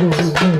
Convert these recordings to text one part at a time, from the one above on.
Mm-hmm.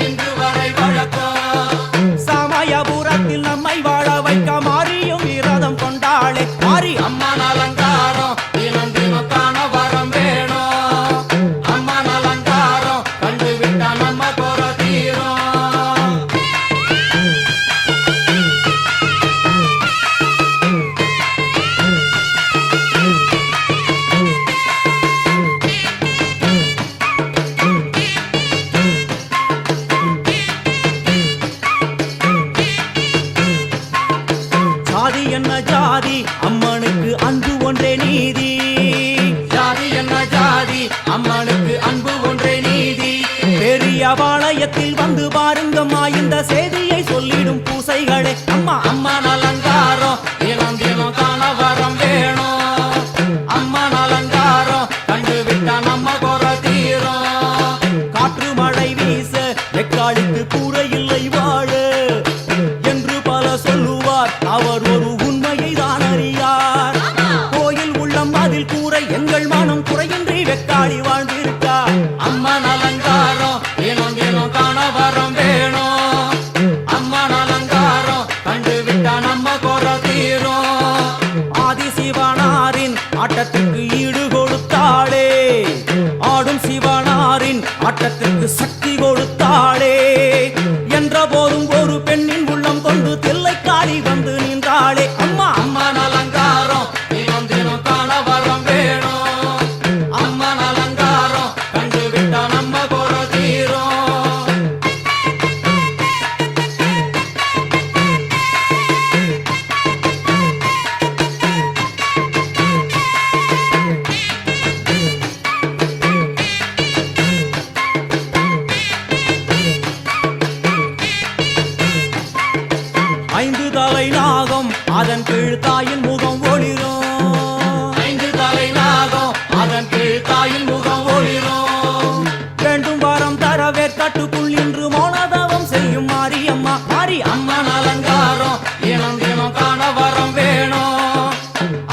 ஆட்டத்திற்கு ஈடு கொடுத்தாளே. ஆடும் சிவனாரின் ஆட்டத்திற்கு சக்தி கொடுத்தாளே. தலை நாகம் அதன் கீழ்த்தாயின் முகம் ஒளிரும். ஐந்து தலை நாகம் அதன் கீழ்த்தாயின் முகம் ஒளிரும். வேண்டும் வாரம் தரவே கட்டுக்குள் இன்று மோனதவம் செய்யும் மாரியம்மா. மாரி அம்மன் அலங்காரம் இனம் தினம் காண வரம் வேணும்.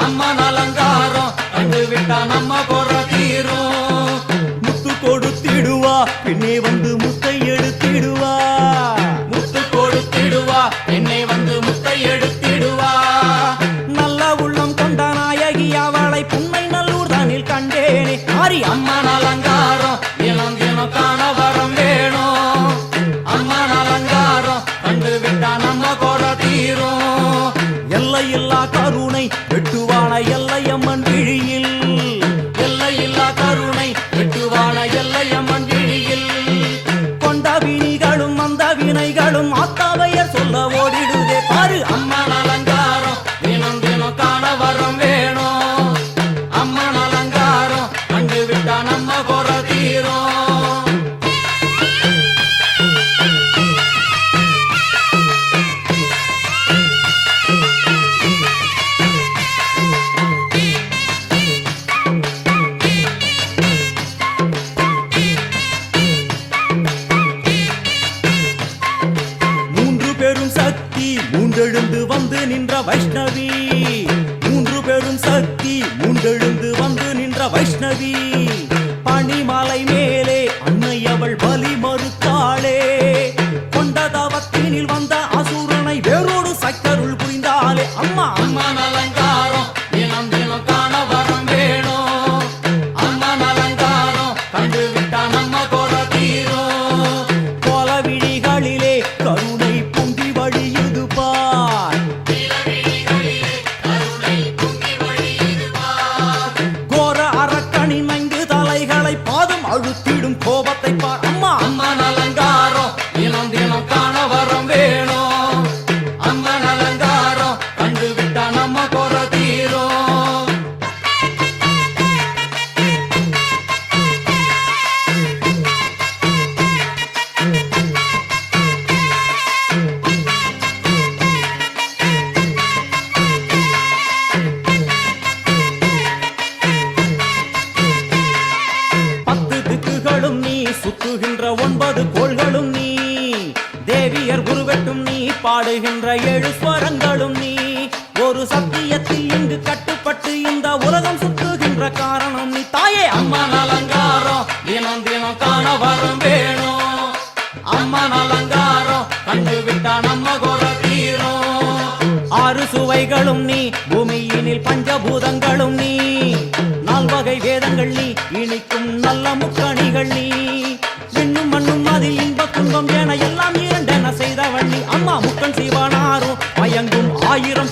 அம்மன் அலங்காரம் கண்டு விட்டா நம்ம பொற தீரும். முத்து கொடுத்திடுவா பின்னே வந்து முத்து வைஷ்ணவி. மூன்று பெரும் சக்தி மூண்டெழுந்து வந்து நின்ற வைஷ்ணவி. பனிமலை மேலே அன்னை அவள் பலி மறுத்தாளே. கொண்ட தவத்தினில் வந்த அசூரனை வேரோடு சக்கருள் புரிந்தாலே அம்மா அம்மா நலங்க தேவியர் நீ பாடுகின்ற ஏழு ஸ்வரங்களும் நீ. ஒரு சத்தியத்தில் இங்கு கட்டுப்பட்டு இந்த உலகம் சுத்துகின்ற காரணம் நீ. தாயே அம்மா அம்மன் அலங்காரம் தினம் தினம் காண வரம் வேணும். அம்மா அலங்காரம் கண்டு விட்டா நம்ம குறை தீரும். ஆறு சுவைகளும் நீ பூமியினில் பஞ்சபூதங்களும் நீ. நால்வகை வேதங்கள் நீ இனிக்கும் நல்ல முக்கணிகள் நீ.